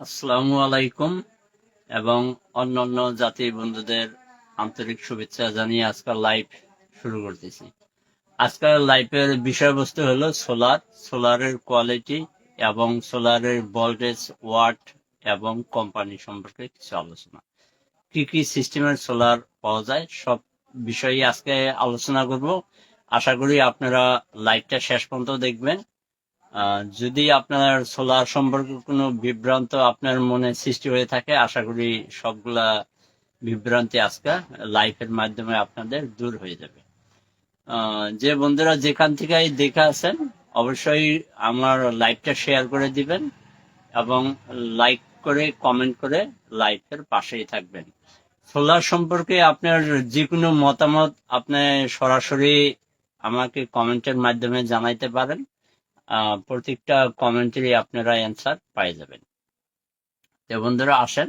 আসসালামু আলাইকুম এবং অন্যান্য জাতি বন্ধুদের আন্তরিক শুভেচ্ছা জানিয়ে আজকাল লাইভ শুরু করতেছি। আজকাল লাইভের বিষয়বস্তু হলো সোলার সোলারের কোয়ালিটি এবং সোলারের ভোল্টেজ ওয়াট এবং কোম্পানি সম্পর্কে কিছু আলোচনা। কি কি সিস্টেমের সোলার পাওয়া যায় সব বিষয়ে আজকে আলোচনা করব। আশা করি আপনারা লাইভটা শেষ পর্যন্ত দেখবেন। যদি আপনার সোলার সম্পর্কে কোনো বিভ্রান্ত আপনার মনে সৃষ্টি হয়ে থাকে, আশা করি সবগুলা বিভ্রান্তি আজকে লাইফের মাধ্যমে আপনাদের দূর হয়ে যাবে। যে বন্ধুরা যেখান থেকে দেখে আছেন, অবশ্যই আমার লাইভটা শেয়ার করে দিবেন এবং লাইক করে, কমেন্ট করে লাইফের পাশেই থাকবেন। সোলার সম্পর্কে আপনার যে কোনো মতামত আপনি সরাসরি আমাকে কমেন্টের মাধ্যমে জানাইতে পারেন। প্রত্যেকটা কমেন্টেরই আপনারা অ্যান্সার পাই যাবেন। তো বন্ধুরা, আসেন।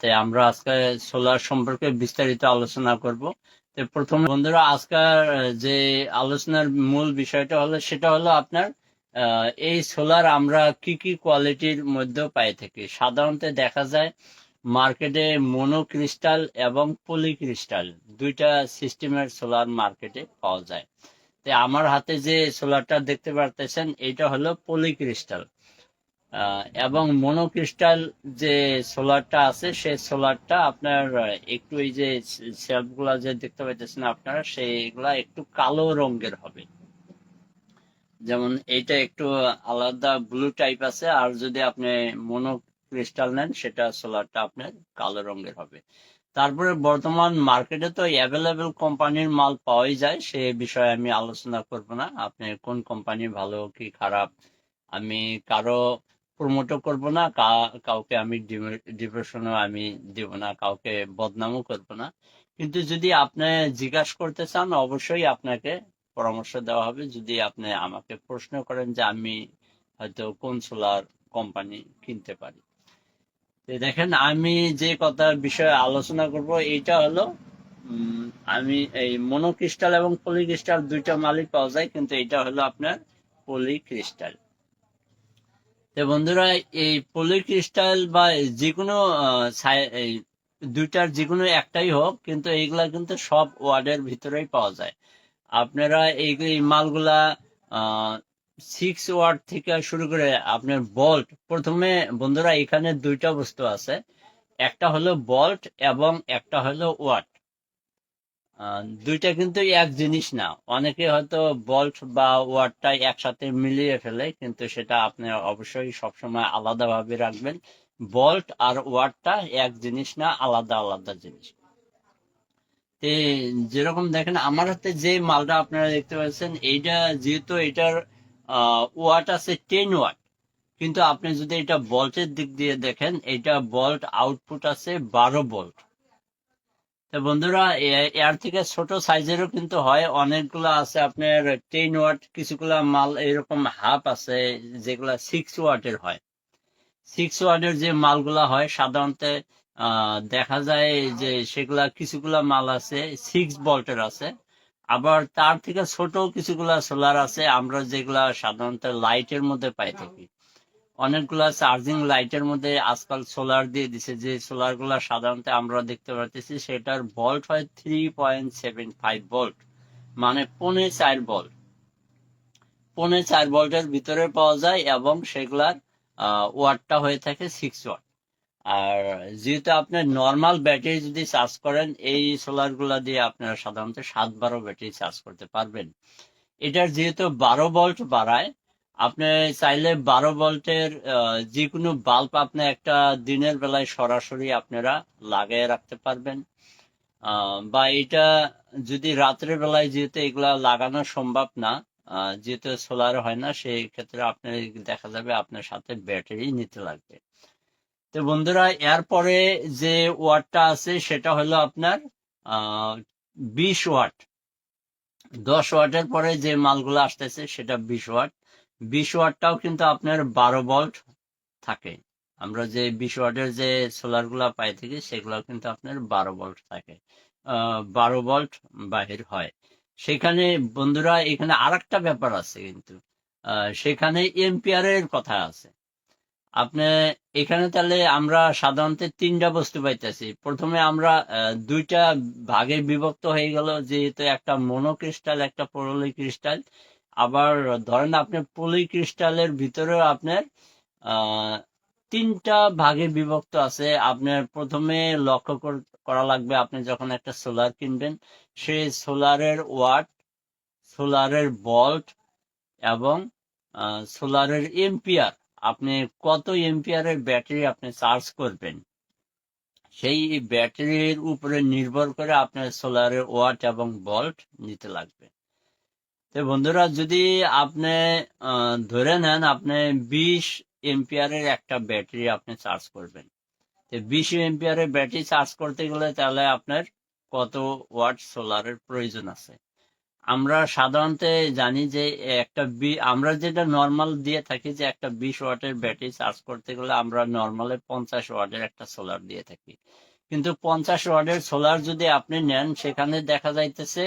তো আমরা আজকে সোলার সম্পর্কে বিস্তারিত আলোচনা করব। তো প্রথম বন্ধুরা, আজকের যে আলোচনার মূল বিষয়টা হলো, সেটা হলো আপনার এই সোলার আমরা কি কি কোয়ালিটির মধ্যে পাই থাকি। সাধারণত দেখা যায় মার্কেটে মনো ক্রিস্টাল এবং পলি ক্রিস্টাল দুইটা সিস্টেমের সোলার মার্কেটে পাওয়া যায়। তো আমার হাতে যে সোলারটা দেখতে পারতেছেন এটা হলো পলি ক্রিস্টাল আহ, এবং মনো ক্রিস্টাল যে সোলারটা আছে সেই সোলারটা আপনার একটু এই যে সেলফগুলা যে দেখতে পাইতেছেন আপনারা সেইগুলা একটু কালো রঙের হবে। যেমন এইটা একটু আলাদা ব্লু টাইপ আছে আর যদি আপনি মনো ক্রিস্টাল নেন সেটা সোলারটা আপনার কালো রঙের হবে। তারপরে বর্তমান মার্কেটে তো অ্যাভেলেবেল কোম্পানির মাল পাওয়াই যায়, সে বিষয়ে আমি আলোচনা করব না। আপনি কোন কোম্পানি ভালো কি খারাপ আমি কারও প্রমোটও করব না কাউকে আমি ডিপ্রেশনও আমি দিব না, কাউকে বদনামও করব না। কিন্তু যদি আপনি জিজ্ঞাসা করতে চান, অবশ্যই আপনাকে পরামর্শ দেওয়া হবে। যদি আপনি আমাকে প্রশ্ন করেন যে আমি হয়তো কোন সোলার কোম্পানি কিনতে পারি। দেখেন, আমি যে কথা বিষয়ে আলোচনা করব, এইটা হলো আমি এই মনোক্রিস্টাল এবং পলি পলিক্রিস্টাল দুইটা মালিক পাওয়া যায়, কিন্তু এটা হলো আপনার পলিক্রিস্টাল। তো বন্ধুরা, এই পলি পলিক্রিস্টাল বা যে কোনো দুইটার যে কোনো একটাই হোক, কিন্তু এইগুলা কিন্তু সব ওয়ার্ডের ভিতরেই পাওয়া যায়। আপনারা এই মালগুলা সিক্স ওয়াট থেকে শুরু করে আপনার বল্ট প্রথমে বন্ধুরা এখানে দুইটা বস্তু আছে। একটা হলো বল্ট এবং একটা হলো আহ, দুইটা কিন্তু এক জিনিস না। অনেকে হয়তো বল্ট বা ওয়াটটা একসাথে মিলিয়ে ফেলে কিন্তু সেটা আপনি অবশ্যই সবসময় আলাদাভাবে রাখবেন। বল্ট আর ওয়াটটা এক জিনিস না আলাদা আলাদা জিনিস। যেরকম দেখেন আমার হাতে যে মালটা আপনারা দেখতে পাচ্ছেন এইটা যেহেতু এটার ওয়াট আছে টেন ওয়াট। কিন্তু আপনি যদি এটা বল্টের দিক দিয়ে দেখেন, এটা বল্ট আউটপুট আছে বারো বল্ট তো বন্ধুরা এর থেকে ছোট সাইজেরও কিন্তু হয়। অনেকগুলা আছে আপনার টেন ওয়াট, কিছুগুলা মাল এরকম হাফ আছে, যেগুলা সিক্স ওয়াটের হয়। সিক্স ওয়ার্ডের যে মালগুলা হয়, সাধারণত দেখা যায় যে সেগুলা কিছুগুলা মাল আছে সিক্স ভোল্টের আছে। আবার তার থেকে ছোট কিছুগুলা সোলার আছে আমরা যেগুলা সাধারণত লাইটের মধ্যে পাই থাকি। অনেকগুলা চার্জিং লাইটের মধ্যে আজকাল সোলার দিয়ে দিছে যে সোলারগুলা সাধারণত আমরা দেখতে পারতেছি সেটার ভোল্ট হয় three point seven five volt মানে পৌনে চার ভোল্ট পৌনে চার ভোল্টের ভিতরে পাওয়া যায় এবং সেগুলার ওয়াটটা হয়ে থাকে সিক্স ওয়াট আর যেহেতু আপনার নর্মাল ব্যাটারি যদি চার্জ করেন, এই সোলারগুলা দিয়ে আপনারা সাধারণত সাত বারো ব্যাটারি চার্জ করতে পারবেন। এটার যেহেতু বারো ভোল্ট বাড়ায়, আপনি চাইলে বারো ভোল্টের যে কোনো বাল্ব আপনি একটা দিনের বেলায় সরাসরি আপনারা লাগিয়ে রাখতে পারবেন। বা এটা যদি রাত্রের বেলায় যেহেতু এগুলা লাগানো সম্ভব না যেহেতু সোলার হয় না, সেই ক্ষেত্রে আপনার দেখা যাবে আপনার সাথে ব্যাটারি নিতে লাগবে। তো বন্ধুরা এরপরে যে ওয়াটটা আছে সেটা হলো আপনার বিশ ওয়াট দশ ওয়াটের পরে যে মালগুলো আসতেছে সেটা বিশ ওয়াট বিশ ওয়াটটাও কিন্তু আপনার বারো ভোল্ট থাকে। আমরা যে বিশ ওয়াটের যে সোলারগুলা পাই থাকি সেগুলো কিন্তু আপনার বারো ভোল্ট থাকে। বারো ভোল্ট বাহির হয়। সেখানে বন্ধুরা, এখানে আর ব্যাপার আছে কিন্তু। সেখানে এম্পিয়ারের কথা আছে। আপনি এখানে তাহলে আমরা সাধারণত তিনটা বস্তু পাইতেছি। প্রথমে আমরা দুইটা ভাগে বিভক্ত হয়ে গেল, যেহেতু একটা মনোক্রিস্টাল, একটা পলি ক্রিস্টাল আবার ধরেন আপনি পলি ক্রিস্টালের ভিতরেও আপনার তিনটা ভাগে বিভক্ত আছে। আপনার প্রথমে লক্ষ্য কর- লাগবে আপনি যখন একটা সোলার কিনবেন সেই সোলারের ওয়াট, সোলারের ভোল্ট এবং সোলারের এম্পিয়ার। আপনি কত এম্পিয়ারের ব্যাটারি আপনি চার্জ করবেন? সেই ব্যাটারির উপরে নির্ভর করে আপনার সোলারের ওয়াট এবং ভোল্ট নিতে লাগবে। তো বন্ধুরা, যদি আপনি ধরে নেন আপনি বিশ এম্পিয়ারের একটা ব্যাটারি আপনি চার্জ করবেন। তো বিশ এম্পিয়ারের ব্যাটারি চার্জ করতে গেলে তাহলে আপনার কত ওয়াট সোলারের প্রয়োজন আছে? আমরা সাধারণত জানি যে একটা বি- আমরা যেটা নর্মাল দিয়ে থাকি যে একটা বিশ ওয়াটের ব্যাটারি চার্জ করতে গেলে আমরা নর্মালে পঞ্চাশ ওয়াটের একটা সোলার দিয়ে থাকি। কিন্তু পঞ্চাশ ওয়াটের সোলার যদি আপনি নেন, সেখানে দেখা যাইতেছে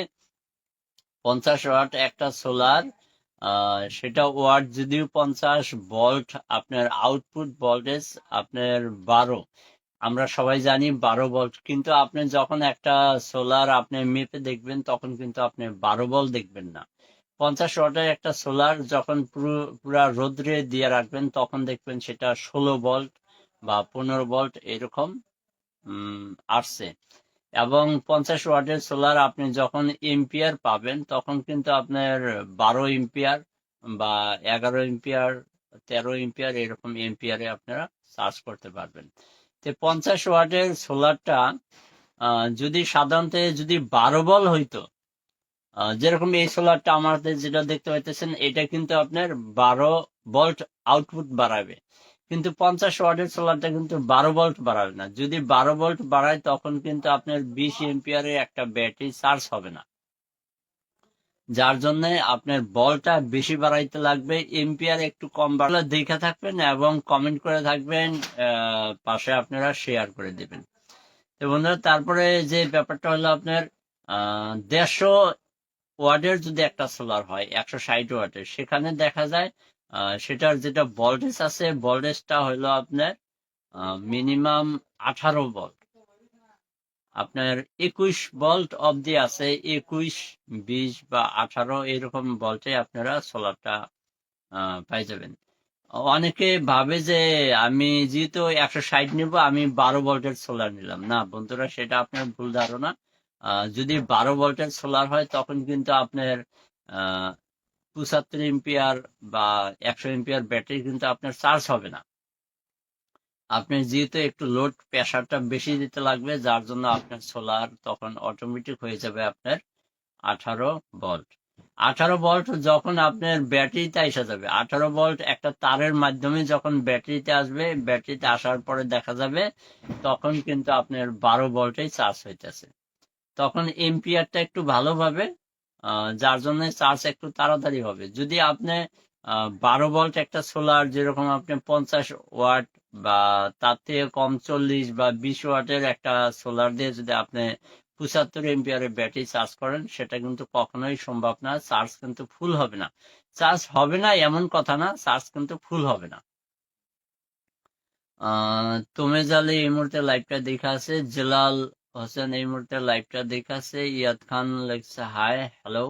পঞ্চাশ ওয়াট একটা সোলার সেটা ওয়াট যদিও পঞ্চাশ ভোল্ট আপনার আউটপুট ভোল্টেজ আপনার বারো। আমরা সবাই জানি বারো ভোল্ট কিন্তু আপনি যখন একটা সোলার আপনি মেপে দেখবেন, তখন কিন্তু আপনি বারো ভোল্ট দেখবেন না। পঞ্চাশ ওয়াটের একটা সোলার যখন পুরো রোদ্রে দিয়ে রাখবেন, তখন দেখবেন সেটা ষোলো ভোল্ট বা পনেরো ভোল্ট এরকম আসছে। এবং পঞ্চাশ ওয়াটের সোলার আপনি যখন এম্পিয়ার পাবেন, তখন কিন্তু আপনার বারো এম্পিয়ার বা এগারো এম্পিয়ার, তেরো এম্পিয়ার এরকম এম্পিয়ারে আপনারা চার্জ করতে পারবেন। তো পঞ্চাশ ওয়াটের সোলারটা যদি সাধারণত যদি বারো বল হইতো যেরকম এই সোলারটা আমাদের যেটা দেখতে পাইতেছেন, এটা কিন্তু আপনার বারো ভোল্ট আউটপুট বাড়াবে। কিন্তু পঞ্চাশ ওয়াটের সোলারটা কিন্তু বারো ভোল্ট বাড়াবে না। যদি বারো ভোল্ট বাড়ায়, তখন কিন্তু আপনার বিশ এম্পিয়ারের একটা ব্যাটারি চার্জ হবে না। যার জন্য আপনার বলটা বেশি বাড়াইতে লাগবে এম্পিয়ার একটু কম বাড়লে দেখে থাকবেন এবং কমেন্ট করে থাকবেন পাশে আপনারা শেয়ার করে দিবেন। তো বন্ধুরা, তারপরে যে ব্যাপারটা হলো আপনার দেড়শো ওয়াটের যদি একটা সোলার হয়, একশো ষাট ওয়াটের, সেখানে দেখা যায় সেটার যেটা ভোল্টেজ আছে ভোল্টেজটা হলো আপনার মিনিমাম আঠারো ভোল্ট আপনার একুশ ভোল্ট অবধি আছে, একুশ, বিশ বা আঠারো এরকম বল্টে আপনারা সোলারটা পাই যাবেন। অনেকে ভাবে যে আমি যেহেতু একশো ষাট নিব, আমি বারো ভোল্টের সোলার নিলাম। না বন্ধুরা, সেটা আপনার ভুল ধারণা। যদি বারো ভোল্টের সোলার হয়, তখন কিন্তু আপনার আহ পঁচাত্তর এম্পিয়ার বা একশো এম্পিয়ার ব্যাটারি কিন্তু আপনার চার্জ হবে না। আপনি যেহেতু একটু লোড প্রেশারটা বেশি দিতে লাগবে, যার জন্য আপনার সোলার তখন অটোমেটিক হয়ে যাবে আপনার আঠারো ভোল্ট আঠারো ভোল্ট যখন আপনার ব্যাটারিতে এসে যাবে, আঠারো ভোল্ট একটা তারের মাধ্যমে যখন ব্যাটারিতে আসবে, ব্যাটারিতে আসার পরে দেখা যাবে তখন কিন্তু আপনার বারো ভোল্টেই চার্জ হইতেছে। তখন এম্পিয়ারটা একটু ভালোভাবে যার জন্য চার্জ একটু তাড়াতাড়ি হবে। যদি আপনি বারো ভোল্ট একটা সোলার যেরকম আপনি পঞ্চাশ ওয়াট বা তার থেকে কম চল্লিশ বা বিশ ওয়াটের একটা সোলার দিয়ে যদি আপনি পঁচাত্তর এম্পিয়ারের ব্যাটারি চার্জ করেন, সেটা কিন্তু কখনোই সম্ভব না। চার্জ কিন্তু ফুল হবে না। চার্জ হবে না এমন কথা না চার্জ কিন্তু ফুল হবে না। তোমে জালে এই মুহূর্তে লাইভটা দেখা আছে, জেলাল হোসেন এই মুহূর্তে লাইভটা দেখা আছে, ইয়াদ খান লেখছে হাই হ্যালো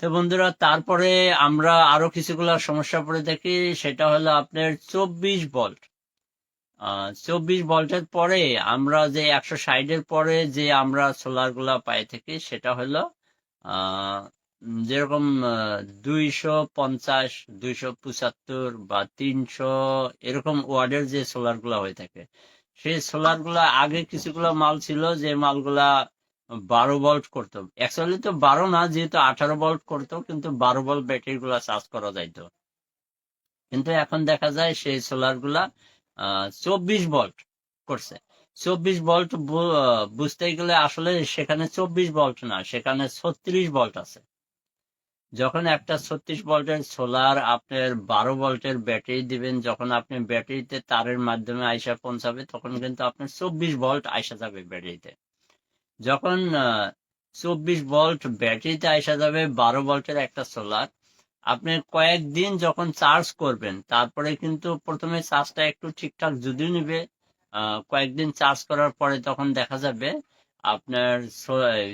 তো বন্ধুরা, তারপরে আমরা আরও কিছুগুলা সমস্যা পড়ে দেখি। সেটা হলো আপনার চব্বিশ ভোল্ট। চব্বিশ ভোল্টের পরে আমরা যে একশো ষাটের পরে যে আমরা সোলারগুলা পাই থাকি, সেটা হলো যেরকম দুইশো পঞ্চাশ, দুইশো পঁচাত্তর বা তিনশো এরকম ওয়ার্ডের যে সোলারগুলা হয়ে থাকে। সেই সোলারগুলা আগে কিছুগুলো মাল ছিল, যে মালগুলা বারো ভোল্ট করতো। অ্যাকচুয়ালি তো বারো না, যেহেতু আঠারো ভোল্ট করতো, কিন্তু বারো ভোল্ট ব্যাটারি গুলা চার্জ করা যাইতো। কিন্তু এখন দেখা যায় সেই সোলারগুলা চব্বিশ ভোল্ট করছে। চব্বিশ ভোল্ট বুঝতে গেলে আসলে সেখানে চব্বিশ ভোল্ট না, সেখানে ছত্রিশ ভোল্ট আছে। যখন একটা ছত্রিশ ভোল্টের সোলার আপনার বারো ভোল্টের ব্যাটারি দিবেন, যখন আপনি ব্যাটারিতে তারের মাধ্যমে আইসা পৌঁছাবে, তখন কিন্তু আপনার চব্বিশ ভোল্ট আইসা যাবে ব্যাটারিতে যখন চব্বিশ ভোল্ট ব্যাটারিতে আইসা যাবে, বারো ভোল্টের একটা সোলার, আপনি কয়েকদিন যখন চার্জ করবেন, তারপরে কিন্তু প্রথমে চার্জটা একটু ঠিকঠাক যদিও নিবে কয়েকদিন চার্জ করার পরে তখন দেখা যাবে, আপনার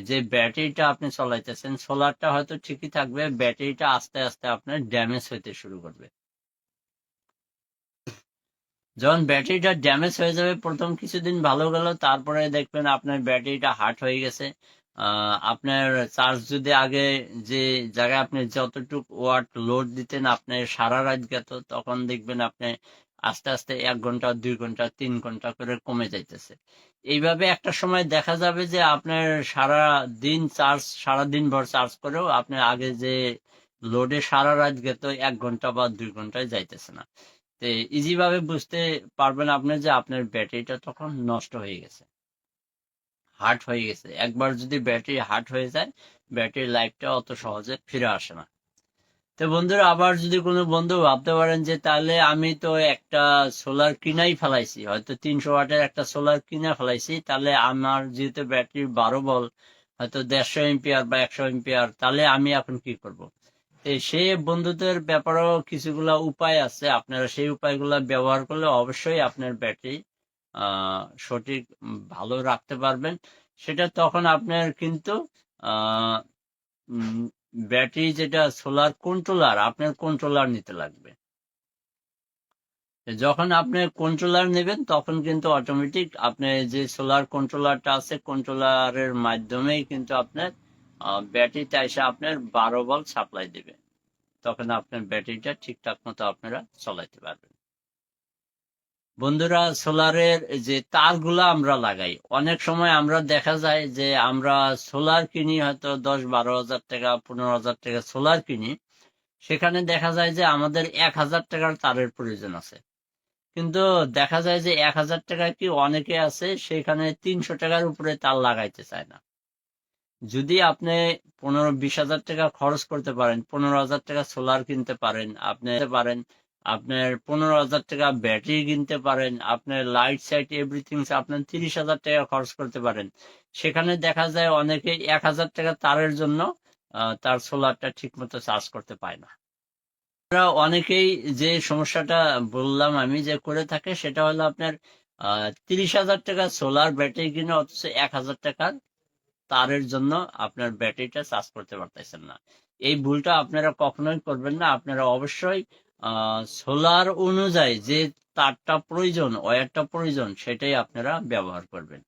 যে ব্যাটারিটা আপনি চলাইতেছেন, সোলারটা হয়তো ঠিকই থাকবে, ব্যাটারিটা আস্তে আস্তে আপনার ড্যামেজ হইতে শুরু করবে। যখন ব্যাটারিটা ড্যামেজ হয়ে যাবে, প্রথম কিছুদিন ভালো গেল, তারপরে দেখবেন আপনার ব্যাটারিটা হার্ড হয়ে গেছে। আপনার চার্জ যদি আগে যে জায়গায় আপনি যতটুকু ওয়াট লোড দিতেন আপনি সারা রাত গেত, তখন দেখবেন আপনি আস্তে আস্তে এক ঘণ্টা, দুই ঘণ্টা, তিন ঘণ্টা করে কমে যাইতেছে। এইভাবে একটা সময় দেখা যাবে যে আপনার সারা দিন চার্জ সারা দিন ভর চার্জ করেও আপনি আগে যে লোডে সারা রাত গেত, এক ঘণ্টা বা দুই ঘন্টায় যাইতেছে না। তো ইজি ভাবে বুঝতে পারবেন আপনি যে আপনার ব্যাটারিটা তখন নষ্ট হয়ে গেছে। হার্ট হয়ে গেছে। একবার যদি ব্যাটারি হার্ট হয়ে যায় ব্যাটারি লাইফটা অত সহজে ফিরে আসে না। তো বন্ধুরা, আবার যদি কোনো বন্ধু ভাবতে পারেন যে, তাহলে আমি তো একটা সোলার কিনাই ফেলাইছি, হয়তো তিনশো ওয়াটের একটা সোলার কিনা ফেলাইছি, তাহলে আমার যেহেতু ব্যাটারি বারো বল হয়তো দেড়শো এম্পিয়ার বা একশো এম্পিয়ার, তাহলে আমি এখন কি করব? সেই বন্ধুদের ব্যাপারেও কিছুগুলা উপায় আছে। আপনারা সেই উপায়গুলা ব্যবহার করলে অবশ্যই আপনার ব্যাটারি সঠিক ভালো রাখতে পারবেন। সেটা তখন আপনার কিন্তু ব্যাটারি যেটা সোলার কন্ট্রোলার, আপনার কন্ট্রোলার নিতে লাগবে। যখন আপনি কন্ট্রোলার নেবেন, তখন কিন্তু অটোমেটিক আপনি যে সোলার কন্ট্রোলারটা আছে, কন্ট্রোলারের মাধ্যমেই কিন্তু আপনার ব্যাটারিটা এসে আপনার বারো ভোল্ট সাপ্লাই দেবে। তখন আপনার ব্যাটারিটা ঠিকঠাক মতো আপনারা চালাতে পারবেন। বন্ধুরা, সোলারের যে তারগুলা আমরা লাগাই, অনেক সময় আমরা দেখা যায় যে আমরা সোলার কিনি, হয়তো দশ বারো হাজার টাকা, পনেরো হাজার টাকা সোলার কিনি, সেখানে দেখা যায় যে আমাদের এক হাজার টাকার তারের প্রয়োজন আছে। কিন্তু দেখা যায় যে এক হাজার টাকা কি অনেকে আছে, সেখানে তিনশো টাকার উপরে তার লাগাইতে চায় না। যদি আপনি পনেরো, বিশ হাজার টাকা খরচ করতে পারেন, পনেরো হাজার টাকা সোলার কিনতে পারেন, আপনি পারেন, আপনার পনেরো হাজার টাকা ব্যাটারি কিনতে পারেন, আপনার লাইট সাইট এভরিথিং আপনার তিরিশ হাজার টাকা খরচ করতে পারেন। সেখানে দেখা যায় অনেকে এক হাজার টাকা তারের জন্য তার সোলারটা ঠিক মতো চার্জ করতে পায় না। আমরা অনেকেই যে সমস্যাটা বললাম আমি যে করে থাকে, সেটা হলো আপনার তিরিশ হাজার টাকা সোলার ব্যাটারি কিনে অথচ এক হাজার টাকার তারের জন্য আপনার ব্যাটারিটা চার্জ করতে পারতেছেন না। এই ভুলটা আপনারা কখনোই করবেন না। আপনারা অবশ্যই সোলার অনুযায়ী যে তারটা প্রয়োজন, ওয়্যারটা প্রয়োজন, সেটাই আপনারা ব্যবহার করবেন।